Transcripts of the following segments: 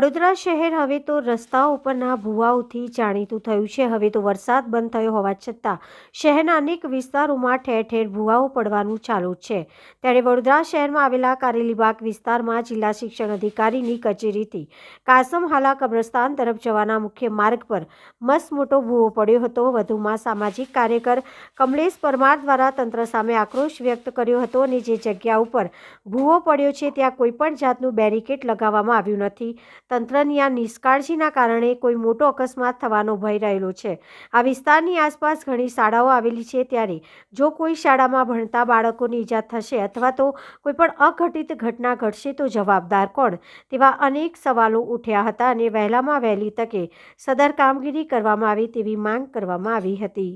વડોદરા શહેર હવે તો રસ્તાઓ ઉપરના ભૂવાઓથી જાણીતું થયું છે. હવે તો વરસાદ બંધ થયો હોવા છતાં શહેરના અનેક વિસ્તારોમાં ઠેર ઠેર ભૂવાઓ પડવાનું ચાલુ છે. ત્યારે વડોદરા શહેરમાં આવેલા કારેલીબાગ વિસ્તારમાં જિલ્લા શિક્ષણ અધિકારીની કચેરીથી કાસમહાલા કબ્રસ્તાન તરફ જવાના મુખ્ય માર્ગ પર મસ્ત મોટો ભૂવો પડ્યો હતો. વધુમાં સામાજિક કાર્યકર કમલેશ પરમાર દ્વારા તંત્ર સામે આક્રોશ વ્યક્ત કર્યો હતો અને જે જગ્યા ઉપર ભૂવો પડ્યો છે, ત્યાં કોઈપણ જાતનું બેરિકેડ લગાવવામાં આવ્યું નથી. તંત્રની આ નિષ્કાળજીના કારણે કોઈ મોટો અકસ્માત થવાનો ભય રહેલો છે. આ વિસ્તારની આસપાસ ઘણી શાળાઓ આવેલી છે ત્યારે જો કોઈ શાળામાં ભણતા બાળકોને ઈજા થશે અથવા તો કોઈ પણ અઘટિત ઘટના ઘટશે તો જવાબદાર કોણ? તેવા અનેક સવાલો ઉઠ્યા હતા અને વહેલામાં વહેલી તકે સદર કામગીરી કરવામાં આવે તેવી માંગ કરવામાં આવી હતી.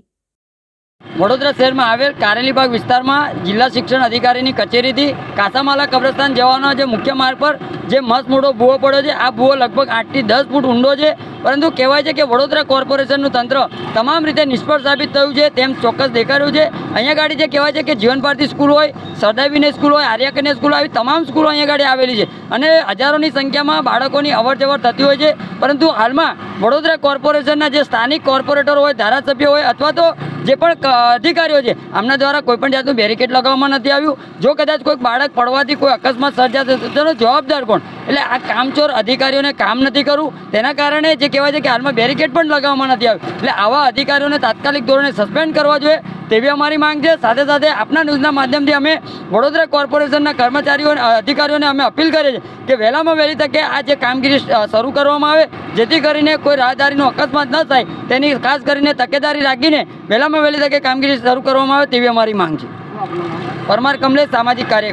વડોદરા શહેરમાં આવેલ કારેલીબાગ વિસ્તારમાં જિલ્લા શિક્ષણ અધિકારીની કચેરીથી કાસામાલા કબ્રસ્તાન જવાનો જે મુખ્ય માર્ગ પર જે મસ્ત મોટો ભૂવો પડ્યો છે, આ ભૂવો લગભગ આઠથી દસ ફૂટ ઊંડો છે. પરંતુ કહેવાય છે કે વડોદરા કોર્પોરેશનનું તંત્ર તમામ રીતે નિષ્ફળ સાબિત થયું છે, તેમ ચોક્કસ દેખાડ્યું છે. અહીંયા ગાડી જે કહેવાય છે કે જીવન ભારતી સ્કૂલ હોય સરદાવીની સ્કૂલ હોય આર્યકન્ય સ્કૂલ આવી તમામ સ્કૂલો અહીંયા ગાડી આવેલી છે. અને હજારોની સંખ્યામાં બાળકોની અવર થતી હોય છે. પરંતુ હાલમાં વડોદરા કોર્પોરેશનના જે સ્થાનિક કોર્પોરેટર હોય, ધારાસભ્યો હોય અથવા તો જે પણ અધિકારીઓ છે, આમના દ્વારા કોઈપણ જાતનું બેરિકેડ લગાવવામાં નથી આવ્યું. જો કદાચ કોઈ બાળક પડવાથી કોઈ અકસ્માત સર્જાશે તો તેનો જવાબદાર કોણ? એટલે આ કામચોર અધિકારીઓને કામ નથી કરવું તેના કારણે જે કહેવાય છે કે હાલમાં બેરિકેડ પણ લગાવવામાં નથી આવ્યું. એટલે આવા અધિકારીઓને તાત્કાલિક ધોરણે સસ્પેન્ડ કરવા જોઈએ તેવી અમારી માંગ છે. સાથે સાથે આપના ન્યૂઝના માધ્યમથી અમે વડોદરા કોર્પોરેશનના કર્મચારીઓ અધિકારીઓને અમે અપીલ કરીએ છીએ કે વહેલામાં વહેલી તકે આ જે કામગીરી શરૂ કરવામાં આવે, જેથી કરીને કોઈ રાહદારીનો અકસ્માત ન થાય, તેની ખાસ કરીને તકેદારી રાખીને વહેલામાં વહેલી તકે કામગીરી શરૂ કરવામાં આવે તેવી અમારી માંગ છે. પરમાર કમલેશ સામાજિક કાર્ય